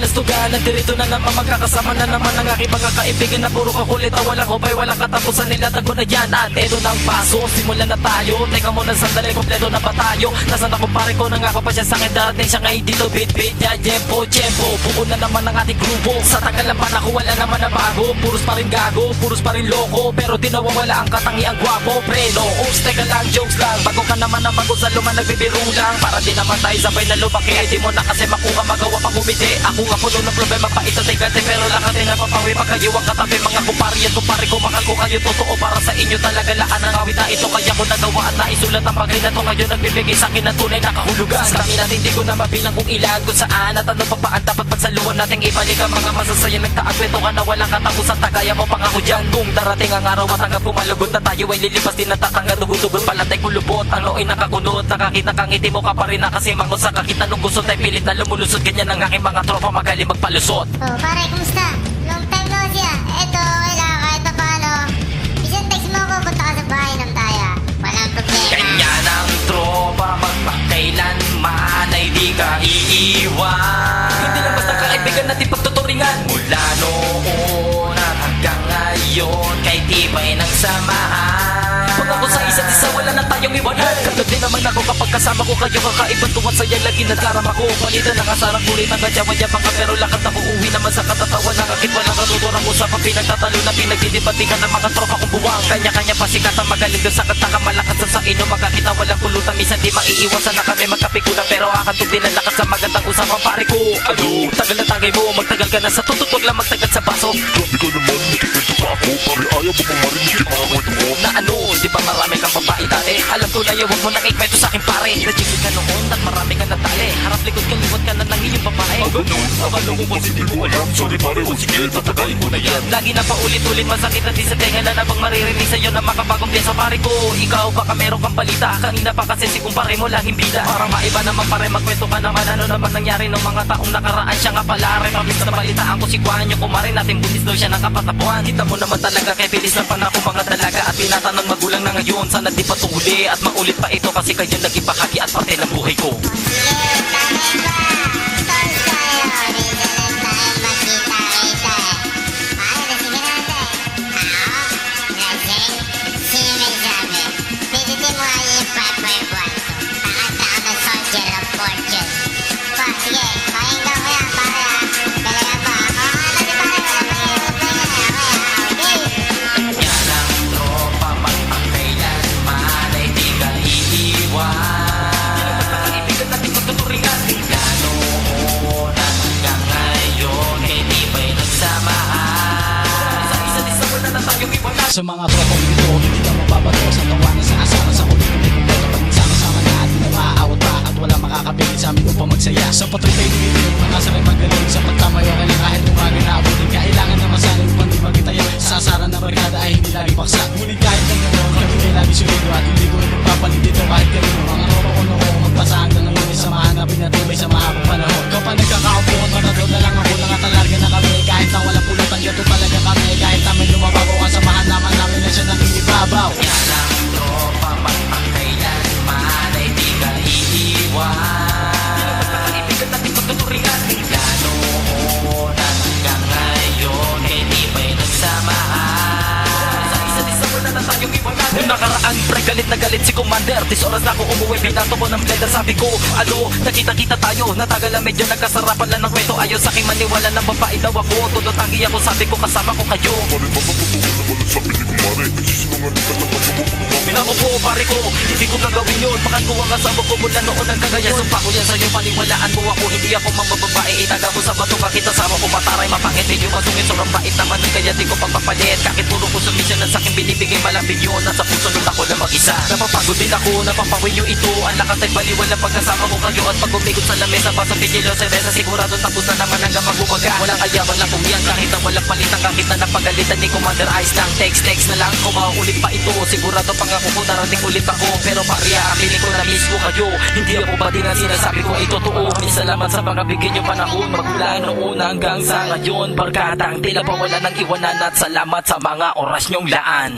wanna kabulastugan Nandirito na naman magkakasama na naman Ang aking mga kaibigan na puro kakulit At walang kupay, walang katapusan nila Tago na yan at eto ng paso. Simulan na tayo Teka muna sandali, kompleto na ba tayo? Nasaan ako pare ko, nangako pa siya sa akin Darating siya ngayon dito, bit bit niya Jempo, jempo, buo na naman ang ating grupo Sa tagal ng panahon, wala naman na bago. Puros pa rin gago, puros pa rin loko Pero di nawawala ang katangiang gwapo. Pre, no, oops, teka lang, jokes lang. Bago ka naman na bago sa luma, nagbibiro lang. Para di naman tayo sabay na lumaki Di mo na kasi makuha, magawa pang umiti Ako nga puno ng problema pa ito, tigante Pero lahat ay napapawi pag kayo ang katabi Mga kumpari kayo Totoo para sa inyo talaga laan ang awit na ito. Kaya ko nagawa at naisulat ang bagay na to. Kayo nagbibigay sa akin ng tunay na kahulugan. Sa kami natin di ko na mabilang kung ilan Kung saan at ano pa pa ang dapat pagsaluhan nating ibalik ang mga masasaya Nagtaag kwento ka na walang katapusan Tagaya mo pang ako dyan. Kung darating ang araw at hanggang pumalugod na tayo ay lilipas din at tatanggal Tugod-tugod palatay kulubot. Ang nooy nakakunot Nakakita kang ngiti mo ka pa rin nakasimangot Sa kakita nung gusto tayo pilit na lumulusot. Ganyan ang aking mga tropa magaling magpalusot. Oh, pare, kumusta? Natin pagtuturingan. Mula noon at hanggang ngayon Kay tibay ng samahan Pag ako sa isa't isa wala na tayong iwanan. Katulad din naman ako kapag kasama ko kayo Kakaibang tuwad saya lagi nagkarama ko. Palitan ng kasarang kulit ang gadyawan-yabang ka Pero lakad ako uwi naman sa katatawa. Ng akit Walang katuturang usapan pinagtatalo na pinagdidibatikan ng mga tropa kong Kanya-kanya pasikat ang magaling doon sa kanta Malakas sa sa ino makakita walang pulutan. Minsan di maiiwasan na kami magkapikulan Pero akantog din ang lakas sa magandang usapan pare ko. Ano, tagal na tagay mo Magtagal ka na sa tututog lang magtagal sa baso. Sabi ka naman, nakikwento pa ako Pare. Ayaw mo pang marinig yung mga kwento mo. Na ano, di ba marami kang babae dati. Alam ko na yun, huwag mo nang ikwento sa akin pare. Najigil ka noon at marami ka natali. Harap likod ka, liwat ka na ng iyong babae. Ganun, akala mo kasi di mo alam. Sorry pare, o sige, tatagayin ko na yan. Lagi na paulit-ulit masakit at di sa tenga na nabang maririnig sa'yo na makabagong piesa pare ko. Ikaw baka meron kang balita. Kanina pa kasi si kumpare mo laging bida. Para maiba naman pare magkwento ka naman. Ano naman nangyari nung mga taong nakaraan? Siya nga pala mabilis na balitaan ko si Guanyo Kumarin natin buntis daw siya ng kapatapuan. Kita mo naman talaga kay bilis ng panahon mga dalaga. At tinatanong magulang na ngayon Sana di pa tuhuli at maulit pa ito Kasi kayo naging bahagi at parte ng buhay ko Sa mga tropang dito, hindi ka mababato Sa tawanan pre galit na galit si Commander. Tis oras na ako umuwi. Binato ko ng blender Sabi ko alo nakita-kita tayo. Natagal na medyo nagkasarapan lang ng kwento. Ayaw sa akin maniwala ng babae daw ako. Tulot tangi ako sabi ko kasama ko kayo. Pare mapapatuloy na walang sabi ni kumare Nagsisinungaling ka lang Pinako po pare ko, hindi ko gagawin yun. Bakit ko ang asawa ko mula noon ang kagaya Sumpa ko yan sa'yo, paniwalaan mo ako. Hindi ako mambababae, itaga mo sa bato. Bakit asawa ko mataray, mapangit? Medyo masungit, sobrang bait naman. Kaya di ko pagpapalit. Kahit puro ko sumisyon na sa'kin binibigay malambing yun. Nasa puso nun ako na mag-isa. Napapagod din ako, napapawin yung ito. Ang lakas ay baliwala pagkasama ko kayo At pag umikot sa lamesa, basa pigilo Seresa sigurado tapos na naman hanggang magbumaga Walang ayawan lang kung Kahit na walang palitan Kahit na napagalitan ni Commander Ice. Lang Text, text na lang Kung mauulit pa ito. Sigurado pangako ko darating ulit ako. Pero pariya, aminin ko na mismo kayo. Hindi ako ba din ang sinasabi ko ay totoo? May salamat sa mga bigyan panahon Magmula noon hanggang sa ngayon Barkadang tila pa wala ng iwanan At salamat sa mga oras niyong laan